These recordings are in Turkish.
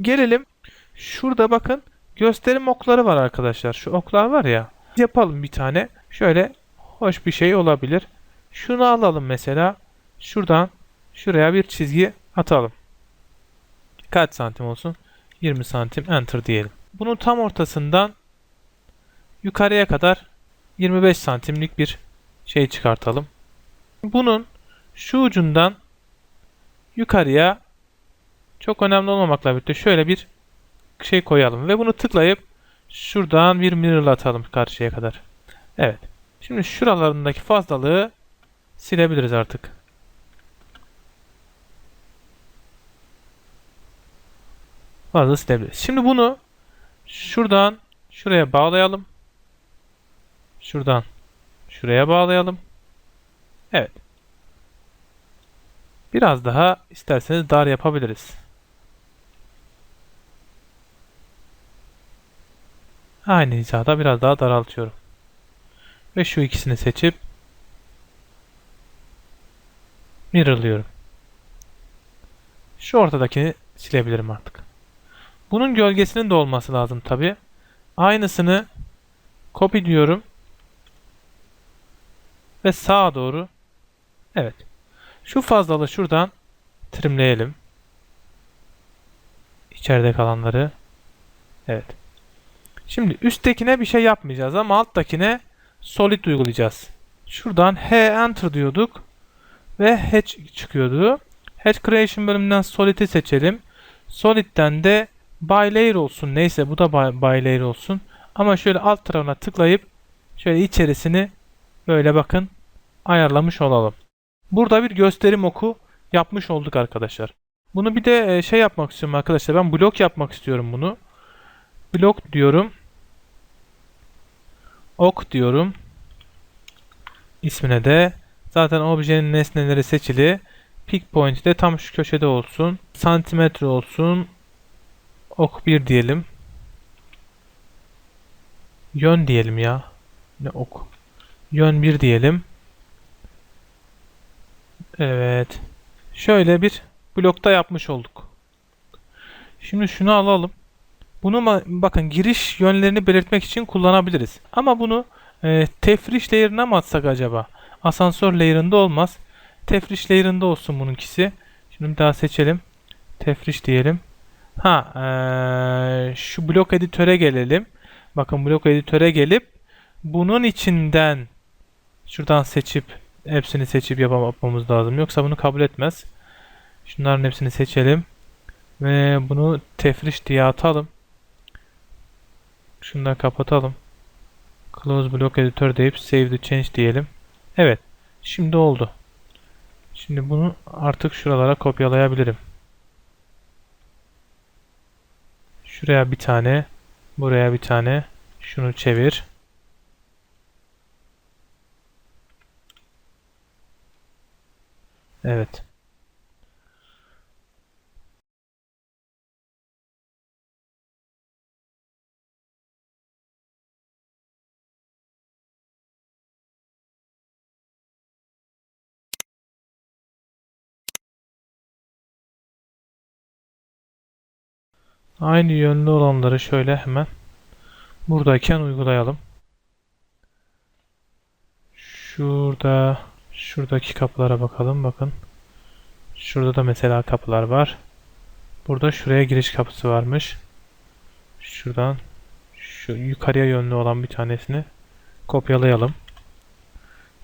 Gelelim. Şurada bakın gösterim okları var arkadaşlar. Şu oklar var ya. Yapalım bir tane. Şöyle hoş bir şey olabilir. Şunu alalım mesela. Şuradan şuraya bir çizgi atalım. Kaç santim olsun? 20 santim enter diyelim. Bunun tam ortasından yukarıya kadar 25 santimlik bir şey çıkartalım. Bunun şu ucundan yukarıya çok önemli olmamakla birlikte şöyle bir şey koyalım ve bunu tıklayıp şuradan bir mirrorlatalım karşıya kadar. Evet. Şimdi şuralarındaki fazlalığı silebiliriz artık. Fazla silebiliriz. Şimdi bunu şuradan şuraya bağlayalım. Şuradan şuraya bağlayalım. Evet. Biraz daha isterseniz dar yapabiliriz. Aynı hizada biraz daha daraltıyorum. Ve şu ikisini seçip mirrorlıyorum. Şu ortadakini silebilirim artık. Bunun gölgesinin de olması lazım tabi. Aynısını copy diyorum. Ve sağa doğru. Evet. Şu fazlalığı şuradan trimleyelim. İçeride kalanları. Evet. Şimdi üsttekine bir şey yapmayacağız ama alttakine solid uygulayacağız. Şuradan H enter diyorduk ve hatch çıkıyordu. Hatch creation bölümünden solid'i seçelim. Solid'den de by layer olsun. Neyse bu da by, by layer olsun. Ama şöyle alt tarafına tıklayıp şöyle içerisini böyle bakın ayarlamış olalım. Burada bir gösterim oku yapmış olduk arkadaşlar. Bunu bir de e, şey yapmak istiyorum arkadaşlar. Ben blok yapmak istiyorum bunu. Blok diyorum. Ok diyorum. İsmine de zaten objenin nesneleri seçili. Pick point de tam şu köşede olsun. Santimetre olsun. Ok 1 diyelim. Yön diyelim ya. Ne ok? Yön 1 diyelim. Evet. Şöyle bir blokta yapmış olduk. Şimdi şunu alalım. Bunu bakın giriş yönlerini belirtmek için kullanabiliriz. Ama bunu e, tefriş layer'ına mı atsak acaba? Asansör layer'ında olmaz. Tefriş layer'ında olsun bununkisi. Şimdi bir daha seçelim. Tefriş diyelim. Ha, e, şu blok editöre gelelim. Bakın blok editöre gelip bunun içinden şuradan seçip hepsini seçip yapmamız lazım. Yoksa bunu kabul etmez. Şunların hepsini seçelim. Ve bunu tefriş diye atalım. Şunu da kapatalım. Close block editor deyip save the change diyelim. Evet. Şimdi oldu. Şimdi bunu artık şuralara kopyalayabilirim. Şuraya bir tane. Buraya bir tane. Şunu çevir. Evet. Aynı yönlü olanları şöyle hemen buradayken uygulayalım. Şurada şuradaki kapılara bakalım bakın. Şurada da mesela kapılar var. Burada şuraya giriş kapısı varmış. Şuradan şu yukarıya yönlü olan bir tanesini kopyalayalım.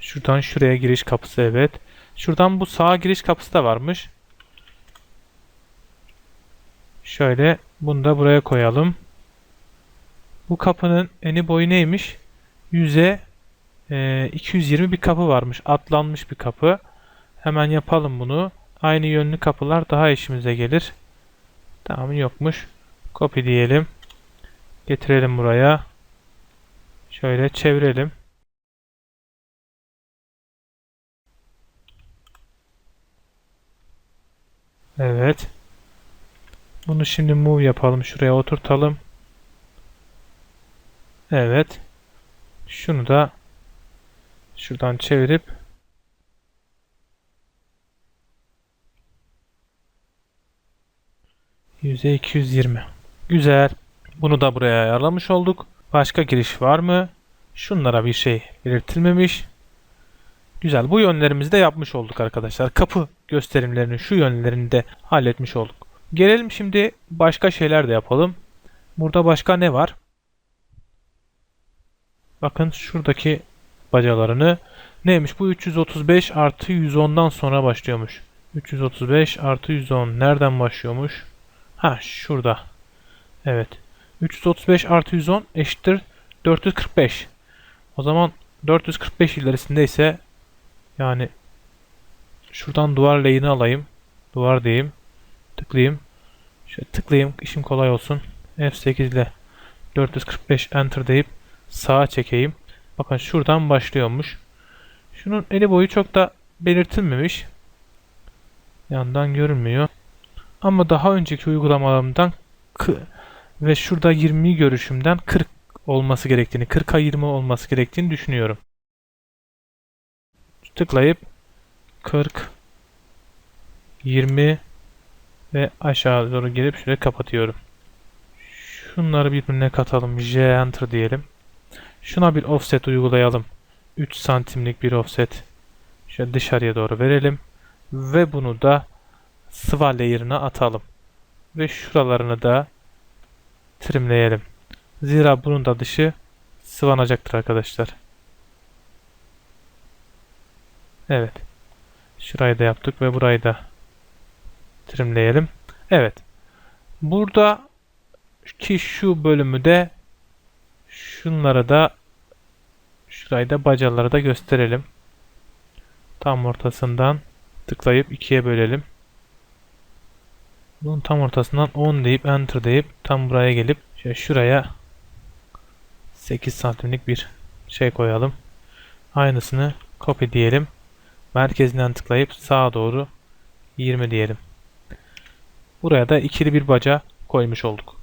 Şuradan şuraya giriş kapısı evet. Şuradan bu sağa giriş kapısı da varmış. Şöyle bunu da buraya koyalım. Bu kapının eni boyu neymiş? 100'e e, 220 bir kapı varmış. Atlanmış bir kapı. Hemen yapalım bunu. Aynı yönlü kapılar daha işimize gelir. Tamam yokmuş. Copy diyelim. Getirelim buraya. Şöyle çevirelim. Evet. Bunu şimdi move yapalım. Şuraya oturtalım. Evet. Şunu da şuradan çevirip Yüzey 220. Güzel. Bunu da buraya ayarlamış olduk. Başka giriş var mı? Şunlara bir şey belirtilmemiş. Güzel. Bu yönlerimizi de yapmış olduk arkadaşlar. Kapı gösterimlerinin şu yönlerini de halletmiş olduk. Gelelim şimdi başka şeyler de yapalım. Burada başka ne var? Bakın şuradaki bacalarını. Neymiş bu 335 artı 110'dan sonra başlıyormuş. 335 artı 110 nereden başlıyormuş? Ha şurada. Evet. 335 artı 110 eşittir 445. O zaman 445 ilerisinde ise yani şuradan duvar lehini alayım. Duvar diyeyim. Tıklayayım. Şöyle tıklayayım. işim kolay olsun. F8 ile 445 enter deyip sağa çekeyim. Bakın şuradan başlıyormuş. Şunun eni boyu çok da belirtilmemiş. Yandan görünmüyor. Ama daha önceki uygulamalarımdan ve şurada 20'yi görüşümden 40 olması gerektiğini, 40'a 20 olması gerektiğini düşünüyorum. Tıklayıp 40 20 ve aşağı doğru gelip şöyle kapatıyorum. Şunları birbirine katalım. J enter diyelim. Şuna bir offset uygulayalım. 3 santimlik bir offset. Şöyle dışarıya doğru verelim. Ve bunu da sıva layer'ına atalım. Ve şuralarını da trimleyelim. Zira bunun da dışı sıvanacaktır arkadaşlar. Evet. Şurayı da yaptık ve burayı da trimleyelim. Evet. Burada ki şu bölümü de şunları da şurayı da bacaları da gösterelim. Tam ortasından tıklayıp ikiye bölelim. Bunun tam ortasından 10 deyip enter deyip tam buraya gelip şuraya 8 santimlik bir şey koyalım. Aynısını copy diyelim. Merkezinden tıklayıp sağa doğru 20 diyelim. Buraya da ikili bir baca koymuş olduk.